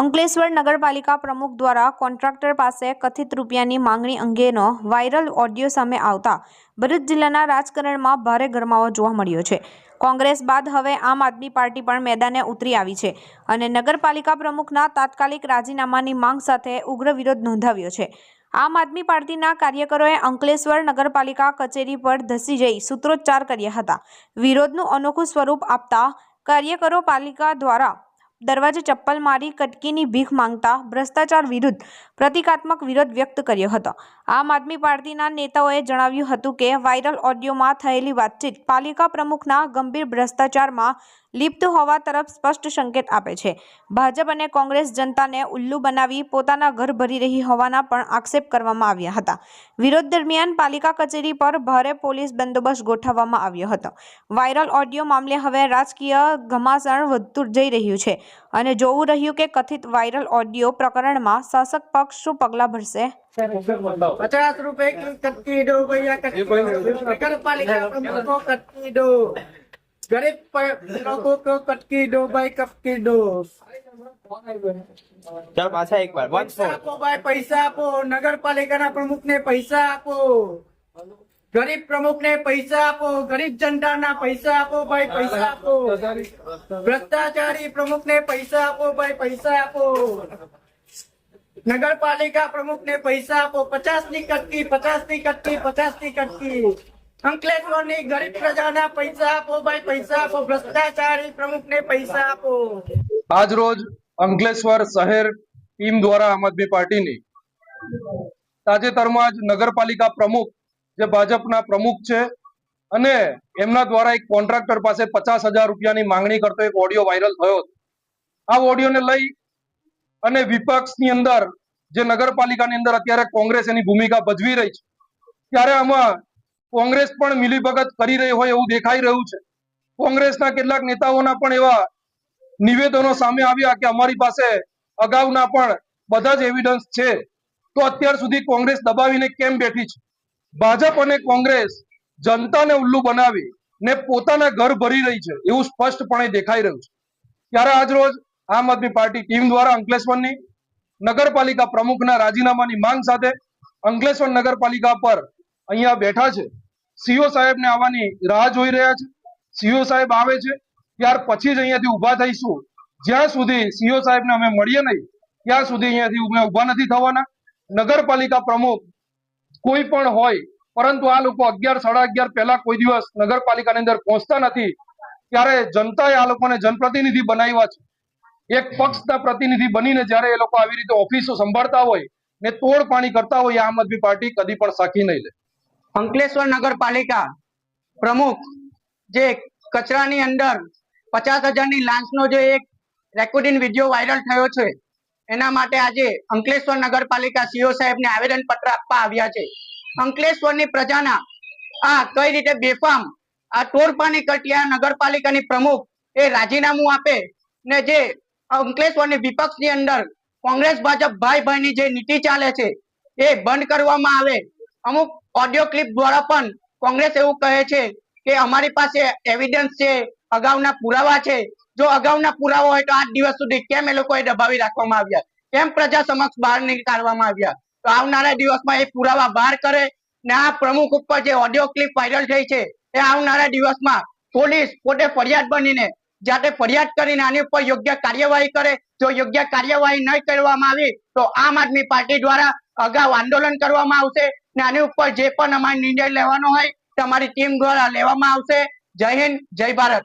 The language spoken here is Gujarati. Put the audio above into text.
અંકલેશ્વર નગરપાલિકા પ્રમુખ દ્વારા કોન્ટ્રાક્ટર પાસે કથિત રૂપિયાની માંગણી અંગેનો વાયરલ ઓડિયો સામે આવતા ભરૂચ જિલ્લાના રાજકારણમાં ભારે ગરમાવો જોવા મળ્યો છે. કોંગ્રેસ બાદ હવે આમ આદમી પાર્ટી પણ મેદાને ઉતરી આવી છે અને નગરપાલિકા પ્રમુખના તાત્કાલિક રાજીનામાની માંગ સાથે ઉગ્ર વિરોધ નોંધાવ્યો છે. આમ આદમી પાર્ટીના કાર્યકરોએ અંકલેશ્વર નગરપાલિકા કચેરી પર ધસી જઈ સૂત્રોચ્ચાર કર્યા હતા. વિરોધનું અનોખું સ્વરૂપ આપતા કાર્યકરો પાલિકા દ્વારા દરવાજે ચપ્પલ મારી કટકીની ભીખ માંગતા ભ્રષ્ટાચાર વિરુદ્ધ પ્રતિકાત્મક વિરોધ વ્યક્ત કર્યો હતો. આમ આદમી પાર્ટીના નેતાઓએ જણાવ્યું હતું કે વાયરલ ઓડિયોમાં થયેલી વાતચીત પાલિકા પ્રમુખના ગંભીર ભ્રષ્ટાચારમાં લિપ્ત હોવા તરફ સ્પષ્ટ સંકેત આપે છે. ભાજપ અને કોંગ્રેસ જનતાને ઉલ્લુ બનાવી પોતાના ઘર ભરી રહી હોવાના પણ આક્ષેપ કરવામાં આવ્યા હતા. વિરોધ દરમિયાન પાલિકા કચેરી પર ભારે પોલીસ બંદોબસ્ત ગોઠવવામાં આવ્યો હતો. વાયરલ ઓડિયો મામલે હવે રાજકીય ઘમાસણ વધતું જઈ રહ્યું છે અને જોવું રહ્યું કે કથિત વાયરલ ઓડિયો પ્રકરણમાં શાસક પક્ષ શું પગલાં ભરશે? પચાસ રૂપિયા ગરીબ લોકો કટકી દો ભાઈ કટકી દો ચાલો પાછા એક વાર વન્સ મોર આપો ભાઈ પૈસા આપો નગરપાલિકાના પ્રમુખને પૈસા આપો ગરીબ પ્રમુખને પૈસા આપો ગરીબ જનતાના પૈસા આપો ભાઈ પૈસા આપો ભ્રષ્ટાચારી પ્રમુખને પૈસા આપો ભાઈ પૈસા આપો નગરપાલિકા પ્રમુખને પૈસા આપો પચાસની કટકી પચાસની કટકી પચાસની કટકી અંકલેશ્વર ગરીબ પ્રજાના પૈસા આપો ભાઈ, પૈસા આપો. ભ્રષ્ટાચારી પ્રમુખ પૈસા આપો. આજ રોજ અંકલેશ્વર શહેર ટીમ દ્વારા આમ આદમી પાર્ટીની તાજેતરમાં જ નગરપાલિકા પ્રમુખ, જે ભાજપના પ્રમુખ છે, અને એમના દ્વારા એક કોન્ટ્રાક્ટર પાસે પચાસ હજાર રૂપિયાની માંગણી કરતો એક ઓડિયો વાયરલ થયો આ ઓડિયોને લઈ અને વિપક્ષની અંદર, જે નગરપાલિકાની અંદર અત્યારે કોંગ્રેસ એની ભૂમિકા ભજવી રહી છે, ત્યારે આમાં કોંગ્રેસ પણ મિલીભગત કરી રહી હોય એવું દેખાઈ રહ્યું છે. કોંગ્રેસના કેટલાક નેતાઓના પણ એવા નિવેદનો સામે આવ્યા કે અમારી પાસે અગાઉના પણ બધા જ એવિડન્સ છે. તો અત્યાર સુધી કોંગ્રેસ દબાવીને કેમ બેઠી છે? ભાજપ અને કોંગ્રેસ જનતાને ઉલ્લુ બનાવી ને પોતાના ઘર ભરી રહી છે એવું સ્પષ્ટપણે દેખાઈ રહ્યું છે. ત્યારે આજ રોજ આમ આદમી પાર્ટી ટીમ દ્વારા અંકલેશ્વરની નગરપાલિકા પ્રમુખના રાજીનામાની માંગ સાથે અંકલેશ્વર નગરપાલિકા પર અહીંયા બેઠા છે. સીઓ સાહેબને આવવાની રાહ જોઈ રહ્યા છે. સીઓ સાહેબ આવે છે. ત્યાર પછી જ અહીંયાથી ઊભા થઈશું. જ્યાં સુધી સીઓ સાહેબને અમે મળીએ નહીં, ત્યાં સુધી અહીંયાથી અમે ઊભા નથી થવાના. નગરપાલિકા પ્રમુખ કોઈ પણ હોય, પરંતુ આ લોકો અગિયાર, સાડા અગિયાર પહેલા કોઈ દિવસ નગરપાલિકાની અંદર પહોંચતા નથી, ત્યારે જનતાએ આ લોકોને જનપ્રતિનિધિ બનાવ્યા છે. એક પક્ષના પ્રતિનિધિ બનીને જ્યારે એ લોકો આવી રીતે ઓફિસો સંભાળતા હોય ને તોડ પાણી કરતા હોય, આમ આદમી પાર્ટી કદી પણ સાખી નહીં લે. અંકલેશ્વર નગરપાલિકા પ્રમુખ જે કચરાની અંદર પચાસ હજારની લાંચનો જે એક રેકોર્ડિંગ વીડિયો વાયરલ થયો છે, એના માટે આજે અંકલેશ્વર નગરપાલિકા સીઓ સાહેબને આવેદન પત્ર આપવા આવ્યા છે. અંકલેશ્વરની પ્રજાના આ કઈ રીતે બેફામ આ તોડપાણી કટિયા નગરપાલિકાની પ્રમુખ એ રાજીનામું આપે ને જે અંકલેશ્વરની વિપક્ષની અંદર કોંગ્રેસ, ભાજપ ભાઈ ભાઈની જે નીતિ ચાલે છે, એ બંધ કરવામાં આવે. અમુક ઓડિયો ક્લિપ દ્વારા પણ કોંગ્રેસ એવું કહે છે કે અમારી પાસે એવિડન્સ છે, અગાઉના પુરાવા છે. જો અગાઉના પુરાવા હોય તો આઠ દિવસ સુધી કેમ એ લોકોએ દબાવી રાખવામાં આવ્યા? કેમ પ્રજા સમક્ષ બહાર નીકાળવામાં આવ્યા? તો આવનારા દિવસમાં એ પુરાવા બહાર કરે ને આ પ્રમુખ ઉપર જે ઓડિયો ક્લિપ વાયરલ થઈ છે એ આવનારા દિવસમાં પોલીસ પોતે ફરિયાદ બનીને, જાતે ફરિયાદ કરીને આની ઉપર યોગ્ય કાર્યવાહી કરે. જો યોગ્ય કાર્યવાહી નહીં કરવામાં આવી તો આમ આદમી પાર્ટી દ્વારા અગાઉ આંદોલન કરવામાં આવશે. આની ઉપર જે પણ અમારે નિર્ણય લેવાનો હોય, તમારી ટીમ દ્વારા લેવામાં આવશે. જય હિન્દ, જય ભારત.